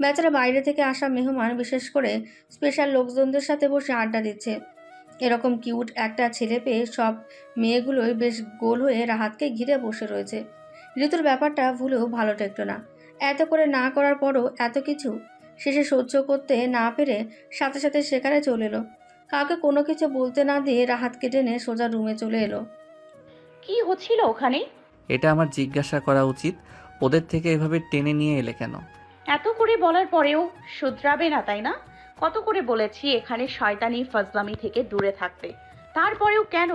বেচারা বাইরে থেকে আসা মেহমান, বিশেষ করে স্পেশাল লোকজনদের সাথে বসে আড্ডা দিচ্ছে। এরকম কিউট একটা ছেলে পেয়ে সব মেয়েগুলোই বেশ গোল হয়ে রাহাতকে ঘিরে বসে রয়েছে। ঋতুর ব্যাপারটা ভুলেও ভালো ঠেকতো না। এত করে না করার পরও এত কিছু শেষে সহ্য করতে না পেরে সাথে সাথে সেখানে চলে এলো। কাউকে কোনো কিছু বলতে না দিয়ে রাহাতকে টেনে সোজা রুমে চলে এলো। কি হচ্ছিল ওখানে? এটা আমার জিজ্ঞাসা করা উচিত। ওদের থেকে এভাবে টেনে নিয়ে এলে কেন? এত করে বলার পরেও শুধরাবে না তাই না? কত করে বলেছি এখানে শয়তানি ফজলামি থেকে দূরে থাকতে। তারপরেও কেন?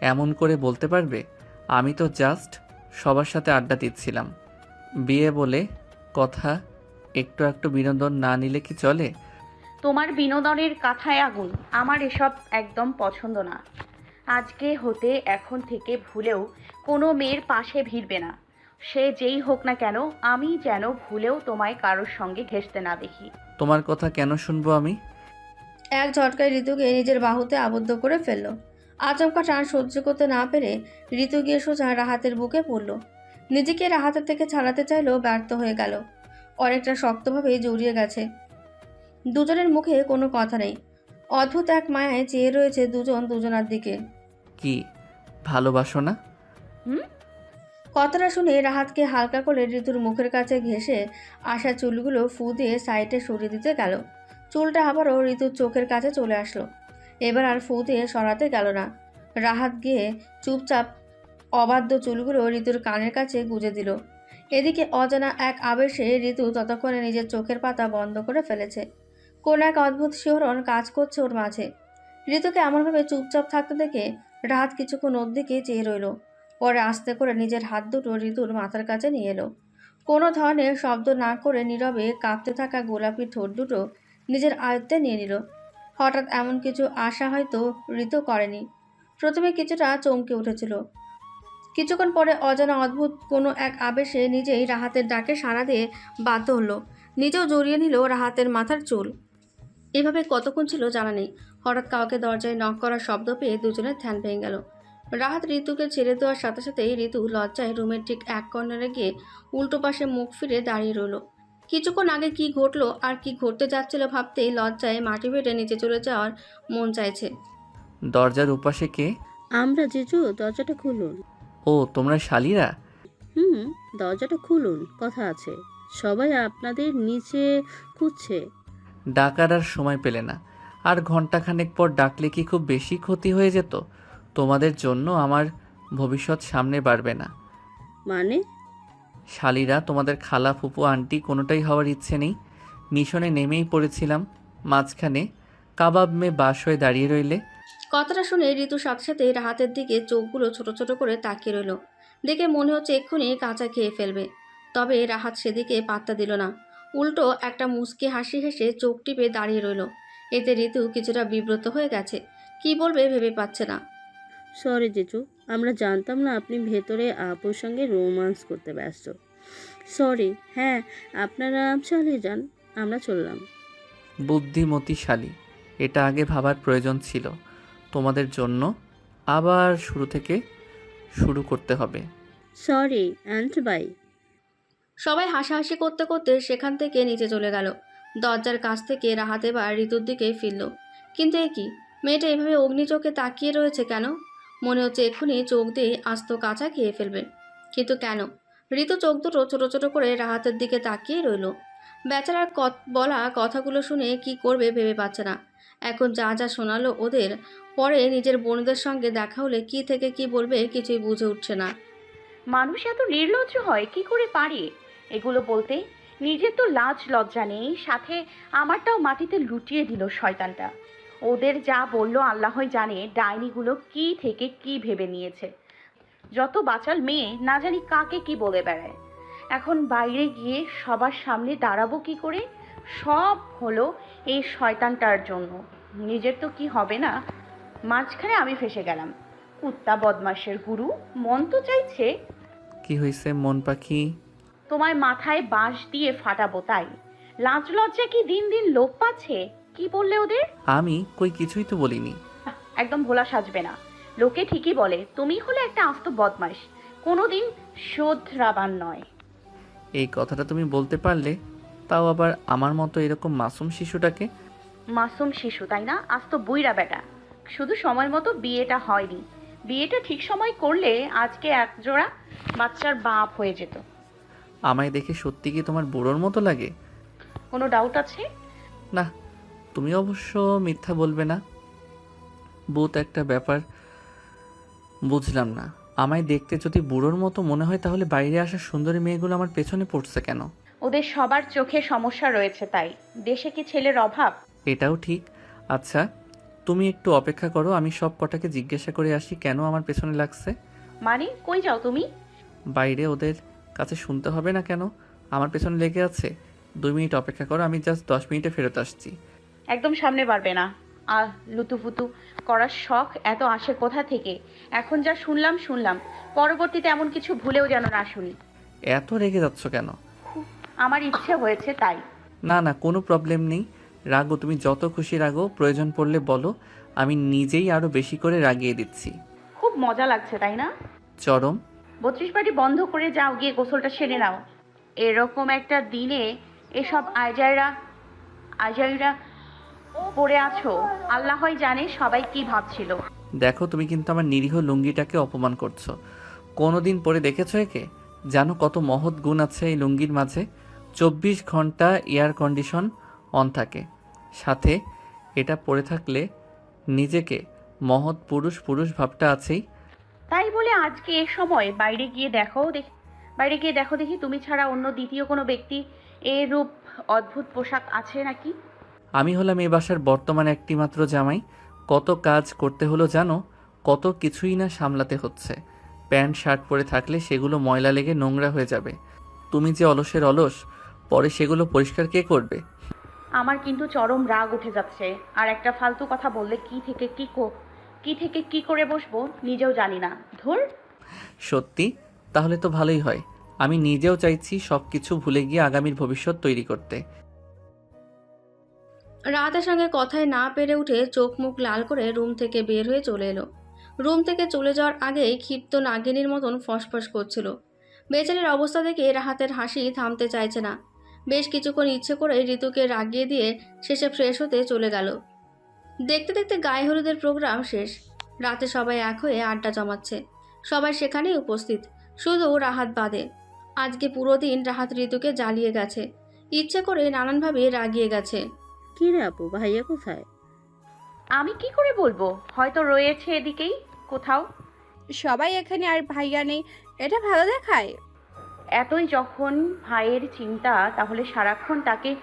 এমন করে বলতে পারবে? আমি তো জাস্ট সবার সাথে আড্ডা দিচ্ছিলাম। বিয়ে বলে কথা একটু একটু বিনোদন না নিলে কি চলে? তোমার বিনোদনের কাথায় আগুন। আমার এসব একদম পছন্দ না। আজকে হতে এখন থেকে ভুলেও কোনো মেয়ের পাশে ভিড়বে না। সে যেই হোক না কেন আমি যেন ভুলেও তোমায় কারোর সঙ্গে ঘেঁষতে না দেখি। তোমার কথা কেন শুনব আমি? এক ঝটকায় ঋতুকে নিজের বাহুতে আবদ্ধ করে ফেলল। আচমকা টান সহ্য করতে না পেরে ঋতু গিয়ে সোজা রাহাতের বুকে পড়ল। নিজেকে রাহাতের থেকে ছাড়াতে চাইলেও ব্যর্থ হয়ে গেল। অনেকটা শক্তভাবে জড়িয়ে গেছে। দুজনের মুখে কোনো কথা নেই। অদ্ভুত এক মায়ায় চেয়ে রয়েছে দুজন দুজনার দিকে। কি ভালোবাসো না? কথাটা শুনে রাহাতকে হালকা করে ঋতুর মুখের কাছে ঘেঁষে আসা চুলগুলো ফু দিয়ে সাইডে সরিয়ে দিতে গেল। চুলটা আবারও ঋতুর চোখের কাছে চলে আসলো। এবার আর ফু দিয়ে সরাতে গেল না। রাহাত গিয়ে চুপচাপ অবাধ্য চুলগুলো ঋতুর কানের কাছে গুজে দিল। এদিকে অজানা এক আবেশে ঋতু ততক্ষণে নিজের চোখের পাতা বন্ধ করে ফেলেছে। কোন এক অদ্ভুত শিহরণ কাজ করছে ওর মাঝে। ঋতুকে এমনভাবে চুপচাপ থাকতে দেখে রাহাত কিছুক্ষণ ওর দিকে চেয়ে রইল? পরে আস্তে করে নিজের হাত দুটো ঋতুর মাথার কাছে নিয়ে এলো। কোনো ধরনের শব্দ না করে নীরবে কাঁপতে থাকা গোলাপি ঠোঁট দুটো নিজের আয়ত্তে নিয়ে নিল। হঠাৎ এমন কিছু আশা হয়তো ঋতু করেনি। প্রথমে কিছুটা চমকে উঠেছিল। কিছুক্ষণ পরে অজানা অদ্ভুত কোনো এক আবেশে নিজেই রাহাতের ডাকে সাড়া দিয়ে বাধ্য হলো। নিজেও জড়িয়ে নিল রাহাতের মাথার চুল। এভাবে কতক্ষণ ছিল জানা নেই। হঠাৎ কাউকে দরজায় নক করার শব্দ পেয়ে দুজনের ধ্যান ভেঙে গেল। রাহাত ঋতুকে ছেড়ে দেওয়ার সাথে সাথেই ঋতু লজ্জায় রুমের ঠিক এক কর্নারে গিয়ে উল্টো পাশে মুখ ফিরে দাঁড়িয়ে রইল। কিছুক্ষণ আগে কি ঘটলো আর কি ঘটতে যাচ্ছিল ভাবতেই লজ্জায় মাটি ফেটে নিচে চলে যাওয়ার মন চাইছে। দরজার উপাশে কে? আমরা জেজু দরজাটা খুলুন। ও তোমরা শালিরা? হুম দরজাটা খুলুন কথা আছে। সবাই আপনাদের নিচে খুঁজছে। ডাকার আর সময় পেলে না। আর ঘন্টাখানেক পর ডাকলে কি খুব বেশি ক্ষতি হয়ে যেত? তোমাদের জন্য আমার ভবিষ্যৎ সামনে বাড়বে না। মানে? শালিরা তোমাদের খালা ফুপু আন্টি কোনোটাই হওয়ার ইচ্ছে নেই। মিশনে নেমেই পড়েছিলাম মাঝখানে কাবাব মে বাস হয়ে দাঁড়িয়ে রইলে। কথাটা শুনে ঋতু সাথে সাথে রাহাতের দিকে চোখগুলো ছোট ছোট করে তাকিয়ে রইল। দেখে মনে হচ্ছে এক্ষুনি কাঁচা খেয়ে ফেলবে। তবে রাহাত সেদিকে পাত্তা দিল না। উল্টো একটা মুচকি হাসি হেসে চোখ টিপে দাঁড়িয়ে রইল। এতে ঋতু কিছুটা বিব্রত হয়ে গেছে। কি বলবে ভেবে পাচ্ছে না। সরি জেজু আমরা জানতাম না আপনি ভেতরে আপুর সঙ্গে রোমান্স করতে ব্যস্ত। সরি হ্যাঁ আপনারা চালিয়ে যান আমরা চললাম। বুদ্ধিমতী শালী এটা আগে ভাবার প্রয়োজন ছিল। তোমাদের জন্য আবার শুরু থেকে শুরু করতে হবে। সরি অ্যান্ড বাই সবাই হাসাহাসি করতে করতে সেখান থেকে নিচে চলে গেল। দরজার কাছ থেকে রাহাত এবার ঋতুর দিকে ফিরল। কিন্তু এ কি? মেয়েটা এভাবে অগ্নি চোখে তাকিয়ে রয়েছে কেন? মনে হচ্ছে এক্ষুনি চোখ দিয়ে আস্ত কাঁচা খেয়ে ফেলবে। কিন্তু কেন? ঋতু চোখ দুটো ছোটো ছোটো করে রাহাতের দিকে তাকিয়ে রইল। বেচারার কত বলা কথাগুলো শুনে কি করবে ভেবে পাচ্ছে না। এখন যা যা শোনালো ওদের, পরে নিজের বোনদের সঙ্গে দেখা হলে কি থেকে কি বলবে কিছুই বুঝে উঠছে না। মানুষ এত নির্লজ্জ হয়, কি করে পারে? এগুলো বলতে নিজের তো লাজ লজ্জা নেই, সাথে আমারটাও মাটিতে লুটিয়ে দিল শয়তানটা। ওদের যা বলল আল্লাহই জানে ডাইনিগুলো কি থেকে কি ভেবে নিয়েছে। যত বাচাল মেয়ে, না জানি কাকে কি বলে বেড়ায়। এখন বাইরে গিয়ে সবার সামনে দাঁড়াবো কি করে? সব হলো এই শয়তানটার জন্য। নিজের তো কি হবে না? মাঝখানে আমি ফেসে গেলাম। কুত্তা বদমাসের গুরু, মন তো চাইছে। কি হয়েছে মন পাখি? তোমার মাথায় বাঁশ দিয়ে ফাটাবো তাই। লাজ লজ্জা কি দিন দিন লোপ পাচ্ছে? কি বললে ওদের? আমি কই কিছুই তো বলিনি। একদম ভোলা সাজবে না। লোকে ঠিকই বলে তুমি হলে একটা আস্ত বদমাস কোনোদিন শোধরাবার নয়। এই কথাটা তুমি বলতে পারলে তাও আবার আমার মতো এরকম মাসুম শিশুটাকে? মাসুম শিশু তাই না? আজ তো বুইরা বেটা। শুধু সময় মতো বিয়েটা হয়নি। বিয়েটা ঠিক সময় করলে আজকে এক জোড়া বাচ্চার বাপ হয়ে যেত। আমায় দেখে সত্যি কি তোমার বুড়োর মতো লাগে? কোনো ডাউট আছে? না তুমি অবশ্য মিথ্যা বলবে না। বুথ একটা ব্যাপার বুঝলাম না। আমায় দেখতে যদি বুড়োর মতো মনে হয় তাহলে বাইরে আসা সুন্দরী মেয়েগুলো আমার পেছনে পড়ছে কেন? ওদের সবার চোখে সমস্যা রয়েছে তাই। দেশে কি ছেলের অভাব? এটাও ঠিক। আচ্ছা তুমি একটু অপেক্ষা করো আমি সব কটাকে জিজ্ঞাসা করে আসি কেন আমার পেছনে লাগছে। মানে কই যাও তুমি? বাইরে ওদের কাছে শুনতে হবে না কেন? আমার পেছনে লেগে আছে। দুই মিনিট অপেক্ষা করো আমি জাস্ট দশ মিনিটে ফেরত আসছি। একদম সামনে পারবে না। আর লুতুফুতু করার শখ এত আসে কোথা থেকে? এখন যা শুনলাম শুনলাম। পরবর্তীতে এমন কিছু ভুলেও যেন না শুনি। এত রেগে যাচ্ছ কেন? আমার ইচ্ছে হয়েছে তাই। না না কোনো প্রবলেম নেই। রাগো তুমি যত খুশি রাগো প্রয়োজন পড়লে বলো। আমি নিজেই আরও বেশি করে রাগিয়ে দিচ্ছি। খুব মজা লাগছে তাই না? চরম। বত্রিশ বাটি বন্ধ করে যাও, গিয়ে গোসলটা সেরে নাও। এরকম একটা দিনে এসব আজাইরা আজাইরা পড়ে আছো। আল্লাহই জানে সবাই কি ভাবছিল। দেখো, তুমি কিন্তু আমার নিরীহ লুঙ্গিটাকে অপমান করছ। কোনো দিন পরে দেখেছ একে? জানো কত মহৎ গুণ আছে এই লুঙ্গির মাঝে? চব্বিশ ঘণ্টা এয়ার কন্ডিশন অন থাকে। সাথে এটা পরে থাকলে নিজেকে মহৎ পুরুষ পুরুষ ভাবটা আছেই। তাই বলে আজকে এ সময় বাইরে গিয়ে দেখো দেখি বাইরে গিয়ে দেখো দেখি তুমি ছাড়া অন্য দ্বিতীয় কোনো ব্যক্তি এ রূপ অদ্ভুত পোশাক আছে নাকি? আমি হলাম এই বাসার বর্তমানে একটি মাত্র জামাই। কত কাজ করতে হলো জানো কত কিছুই না সামলাতে হচ্ছে। প্যান্ট শার্ট পরে থাকলে সেগুলো ময়লা লেগে নোংরা হয়ে যাবে। তুমি যে অলসের অলস পরে সেগুলো পরিষ্কার কে করবে? আমার কিন্তু চরম রাগ উঠে যাচ্ছে। আর একটা ফালতু কথা বললে কি থেকে কি কো কি থেকে কি করে বসবো নিজেও জানি না। ধুর। সত্যি? তাহলে তো ভালোই হয়। আমি নিজেও চাইছি সব কিছু ভুলে গিয়ে আগামীর ভবিষ্যৎ তৈরি করতে। রাতের সঙ্গে কথায় না পেরে উঠে চোখ মুখ লাল করে রুম থেকে বের হয়ে চলে এলো। রুম থেকে চলে যাওয়ার আগেই ক্ষিপ্ত নাগিনীর মতন ফসফস করছিল। বেচারির অবস্থা দেখে রাহাতের হাসি থামতে চাইছে না। বেশ কিছুক্ষণ ইচ্ছে করে ঋতুকে রাগিয়ে দিয়ে শেষে ফ্রেশ হতে চলে গেল। দেখতে দেখতে গায়ে হলুদের প্রোগ্রাম শেষ। রাতে সবাই এক হয়ে আড্ডা জমাচ্ছে। সবাই সেখানেই উপস্থিত। শুধু রাহাত বাদে। আজকে পুরো দিন রাহাত ঋতুকে জ্বালিয়ে গেছে। ইচ্ছে করে নানানভাবে রাগিয়ে গেছে। কি রে আপু ভাইয়া কোথায়? আমি কি করে বলব? হয়তো রয়েছে এদিকেই কোথাও। সবাই এখানে আর ভাইয়া নেই। এটা ভালো দেখায়। এতই যখন ভাইয়ের চিন্তা তাহলে সারাক্ষণ তাকে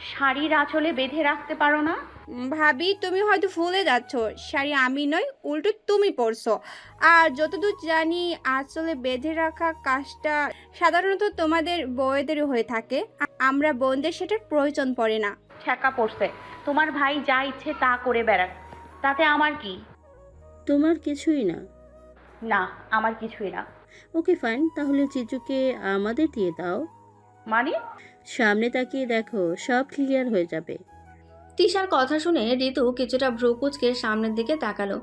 শাড়ির আঁচলে বেঁধে রাখতে পারো না? ভাবি তুমি হয়তো ভুলে যাচ্ছ শাড়ি আমি নয় উল্টো তুমি পরছো। আর যতদূর জানি আসলে বেঁধে রাখা কাজটা সাধারণত তোমাদের বউয়েদের হয়ে থাকে। আমরা বোনদের সেটার প্রয়োজন পড়ে না। ছ্যাঁকা পড়ছে। তোমার ভাই যা ইচ্ছে তা করে বেড়াক। তাতে আমার কি? তোমার কিছুই না। না আমার কিছুই না। Okay fine. তাহলে চিচুকে আমাদের দিয়ে দাও। মানে? সামনে তাকিয়ে দেখো সব ক্লিয়ার হয়ে যাবে। তিশার কথা শুনে ঋতু কিছুটা ভ্রুকুচকে সামনের দিকে তাকালো।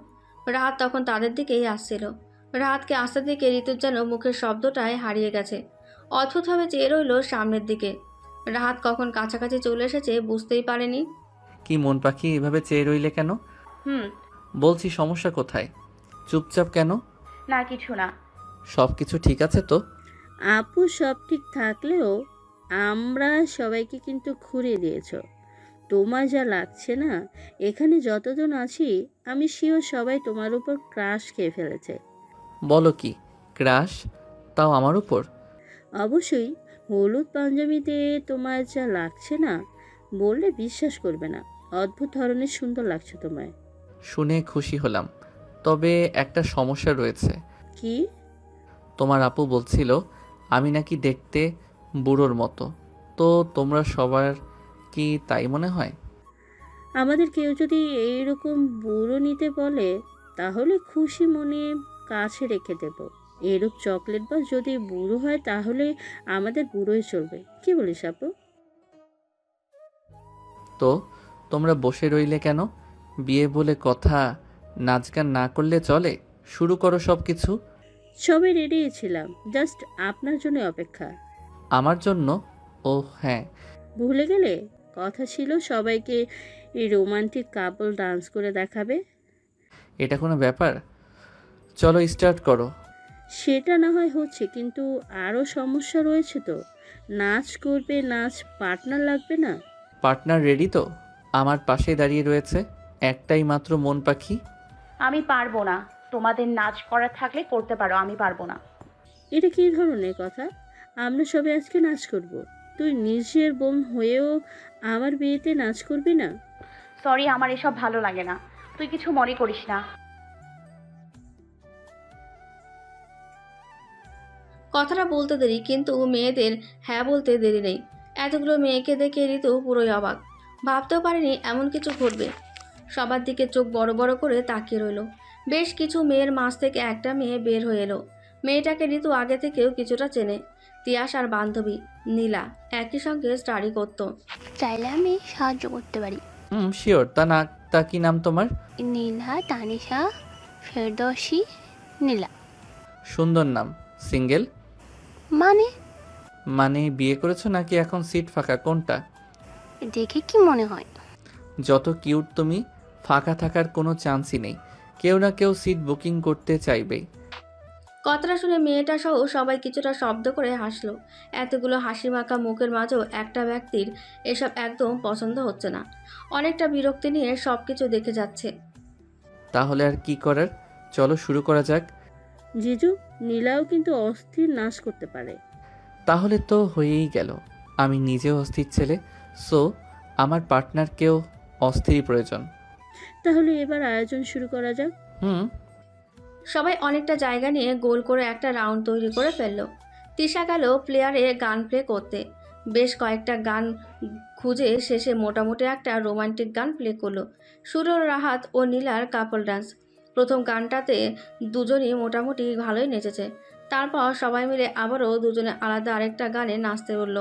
রাত তখন তাদের দিকেই আসছিল। রাতকে আসতে দিকে ঋতুর যেন মুখের শব্দটায় হারিয়ে গেছে। অদ্ভুতভাবে চেয়ে রইল সামনের দিকে। রাত কখন কাছাকাছি চলে এসেছে বুঝতেই পারেনি। কি মন পাখি এভাবে চেয়ে রইলে কেন? হুম। বলছি সমস্যা কোথায়? চুপচাপ কেন? না কিছু না। সব কিছু ঠিক আছে তো? আপু সব ঠিক থাকলেও আমরা সবাইকে কিন্তু ঘুরিয়ে দিয়েছ। তোমার যা লাগছে না এখানে যতজন আছি আমি শিওর সবাই তোমার উপর ক্রাশ খেয়ে ফেলেছে। বলো কি ক্রাশ তাও আমার উপর? অবশ্যই হলুদ পাঞ্জাবিতে তোমার যা লাগছে না বললে বিশ্বাস করবে না। অদ্ভুত ধরনের সুন্দর লাগছে তোমায়। শুনে খুশি হলাম। তবে একটা সমস্যা রয়েছে। কি? তোমার আপু বলছিল আমি নাকি দেখতে বুড়োর মতো। তো তোমরা সবার কি তাই মনে হয়? আমাদের কেউ যদি এইরকম বুড়ো নিতে বলে তাহলে খুশি মনে কাছে রেখে দেব। এরূপ চকলেট বা যদি বুড়ো হয় তাহলে আমাদের বুড়োই চলবে। কি বলিস আপু? তো তোমরা বসে রইলে কেন? বিয়ে বলে কথা নাচ গান না করলে চলে? শুরু করো সব কিছু সবাই রেডি ছিলাম। জাস্ট আপনার জন্য অপেক্ষা। আমার জন্য? ও হ্যাঁ। ভুলে গেলে? কথা ছিল সবাইকে এই রোমান্টিক কাপল ডান্স করে দেখাবে। এটা কোনো ব্যাপার? চলো স্টার্ট করো। সেটা না হয় হচ্ছে কিন্তু আরও সমস্যা রয়েছে তো। নাচ করবে নাচ পার্টনার লাগবে না? পার্টনার রেডি তো? আমার পাশে দাঁড়িয়ে রয়েছে একটাই মাত্র মন পাখি। আমি পারব না। তোমাদের নাচ করা থাকলে করতে পারো আমি পারব না। এটা কী ধরনের কথা? আমরা সবাই আজকে নাচ করব। তুই নিজের বোন হয়েও আমার বিয়েতে নাচ করবি না? সরি আমার এসব ভালো লাগে না। তুই কিছু মনে করিস না। কথাটা বলতে দেরি কিন্তু মেয়েদের হ্যাঁ বলতে দেরি নেই। এতগুলো মেয়েকে দেখে ঋতু পুরোই অবাক। ভাবতেও পারেনি এমন কিছু ঘটবে। সবার দিকে চোখ বড় বড় করে তাকিয়ে রইল। বেশ কিছু মেয়ের মাঝ থেকে একটা মেয়ে বের হয়ে এলো। মেয়েটাকে ঋতু আগে থেকেও কিছুটা চেনে। তিয়াস আর বান্ধবী নীলা একই সঙ্গে স্টাডি করত। চাইলে আমি সাহায্য করতে পারি। হুম শিওর তা না তা কি নাম তোমার? নীলা তানিশা ফেরদৌসি নীলা। সুন্দর নাম। সিঙ্গেল? মানে? মানে বিয়ে করেছ নাকি এখন সিট ফাঁকা? কোনটা? দেখে কি মনে হয়? যত কিউট তুমি ফাঁকা থাকার কোনো চান্সই নেই। কেউ না কেউ সিট বুকিং করতে চাইবেই। কথাটা শুনে মেয়েটা সহ সবাই কিছুটা শব্দ করে হাসলো। এতগুলো হাসি মাখা মুখের মাঝেও একটা ব্যক্তির এসব একদম পছন্দ হচ্ছে না। অনেকটা বিরক্তি নিয়ে সব কিছু দেখে যাচ্ছে। তাহলে আর কি করার? চলো শুরু করা যাক। জিজু নীলাও কিন্তু অস্থির নাশ করতে পারে। তাহলে তো হয়েই গেল। আমি নিজেও অস্থির ছেলে সো আমার পার্টনারকেও অস্থিরই প্রয়োজন। তাহলে এবার আয়োজন শুরু করা যাক। হুম। সবাই অনেকটা জায়গা নিয়ে গোল করে একটা রাউন্ড তৈরি করে ফেলল। তিশা গেল প্লেয়ারে গান প্লে করতে। বেশ কয়েকটা গান খুঁজে শেষে মোটামুটি একটা রোমান্টিক গান প্লে করল। সুরর রাহাত ও নীলার কাপল ডান্স। প্রথম গানটাতে দুজনই মোটামুটি ভালোই নেচেছে। তারপর সবাই মিলে আবারও দুজনে আলাদা আরেকটা গানে নাচতে বলল।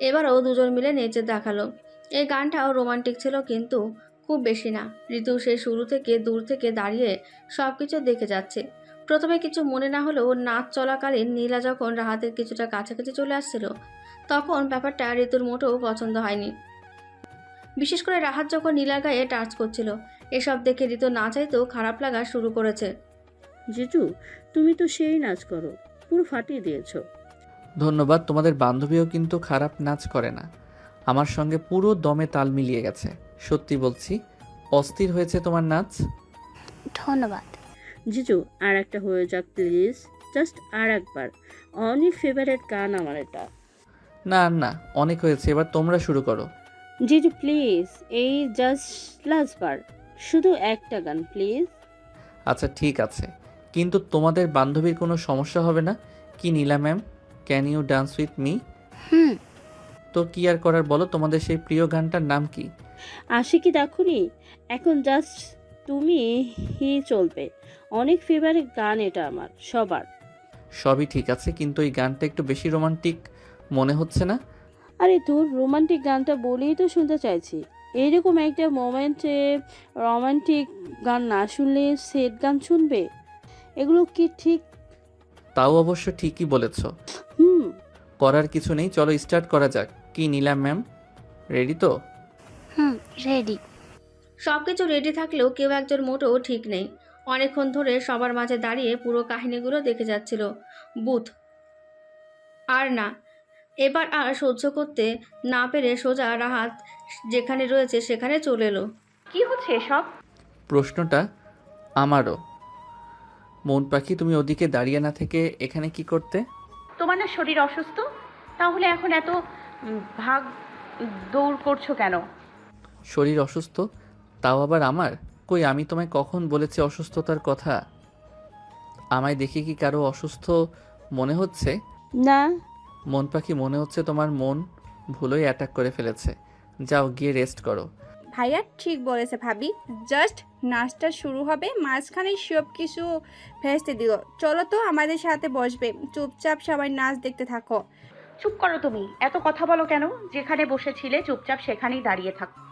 এবারও দুজন মিলে নেচে দেখাল। এই গানটাও রোমান্টিক ছিল কিন্তু খুব বেশি না। ঋতু সে শুরু থেকে দূর থেকে দাঁড়িয়ে সব কিছু দেখে যাচ্ছে। প্রথমে কিছু মনে না হলেও নাচ চলাকালীন নীলা যখন রাহাতের কিছুটা কাছাকাছি চলে আসছিল তখন ব্যাপারটা ঋতুর মোটেও পছন্দ হয়নি। বিশেষ করে রাহাত যখন নীলার গায়ে টাচ করছিল এসব দেখে ঋতু না চাইতেও খারাপ লাগা শুরু করেছে। জিজু তুমি তো সেই নাচ করো পুরো ফাটিয়ে দিয়েছ। ধন্যবাদ তোমাদের বান্ধবীও কিন্তু খারাপ নাচ করে না। আমার সঙ্গে পুরো দমে তাল মিলিয়ে গেছে। সত্যি বলছি অস্থির হয়েছে তোমার নাচ? ধন্যবাদ। জিজু আর একটা হয়ে যাক প্লিজ জাস্ট আর একবার অনেক ফেভারেট গান আমার এটা। না না অনেক হয়েছে এবার তোমরা শুরু করো। জিজু প্লিজ এই জাস্ট লাস্ট বার। শুধু একটা গান প্লিজ আচ্ছা ঠিক আছে। কিন্তু তোমাদের বান্ধবীর কোনো সমস্যা হবে না? কি Neela ma'am? Can you dance with me hmm. তো কি আর করার বলো? তোমাদের সেই প্রিয় গানটার নাম কি? আসে কি দেখুনি? এখন জাস্ট তুমি হি চলবে। অনেক ফেভারিট গান এটা আমার সবার। সবই ঠিক আছে কিন্তু এই গানটা একটু বেশি রোমান্টিক মনে হচ্ছে না? আরে তোর রোমান্টিক গানটা বলেই তো শুনতে চাইছি। এইরকম একটা মোমেন্টে রোমান্টিক গান না শুনলে সেট গান শুনবে? এগুলো কি ঠিক? তাও অবশ্য ঠিকই বলেছ। হুম। করার কিছু নেই চলো স্টার্ট করা যাক। কি নিলাম ম্যাম রেডি তো? রেডি সব কিছু রেডি থাকলেও কেউ একজন মোটেও ঠিক নেই। অনেকক্ষণ ধরে সবার মাঝে দাঁড়িয়ে পুরো কাহিনীগুলো দেখে যাচ্ছিল। বুথ। আর না এবার আর সহ্য করতে না পেরে সোজা রাহাত যেখানে রয়েছে সেখানে চলে এলো। কি হচ্ছে এসব? প্রশ্নটা আমারও। মন পাখি তুমি ওদিকে দাঁড়িয়ে না থেকে এখানে কি করতে? তোমার না শরীর অসুস্থ? তাহলে এখন এত উম, ভাগ দৌড় করছ কেন? শরীর অসুস্থ? তাও আবার আমার? কই আমি তোমায় কখন বলেছি অসুস্থতার কথা? আমায় দেখে কি কারও অসুস্থ মনে হচ্ছে? না। মন পাখি মনে হচ্ছে তোমার মন ভুলোই অ্যাটাক করে ফেলেছে। যাও গিয়ে রেস্ট করো। ভাইয়া ঠিক বলেছে ভাবি। জাস্ট নাচটা শুরু হবে মাঝখানে সব কিছু ভেস্তে দিল। চলো তো আমাদের সাথে বসবে। চুপচাপ সবাই নাচ দেখতে থাকো। চুপ করো তুমি। এত কথা বলো কেন? যেখানে বসেছিলে চুপচাপ সেখানেই দাঁড়িয়ে থাকো।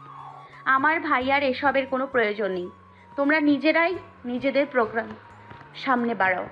আমার ভাই আর এসবের কোনো প্রয়োজন নেই। তোমরা নিজেরাই নিজেদের প্রোগ্রাম সামনে বাড়াও।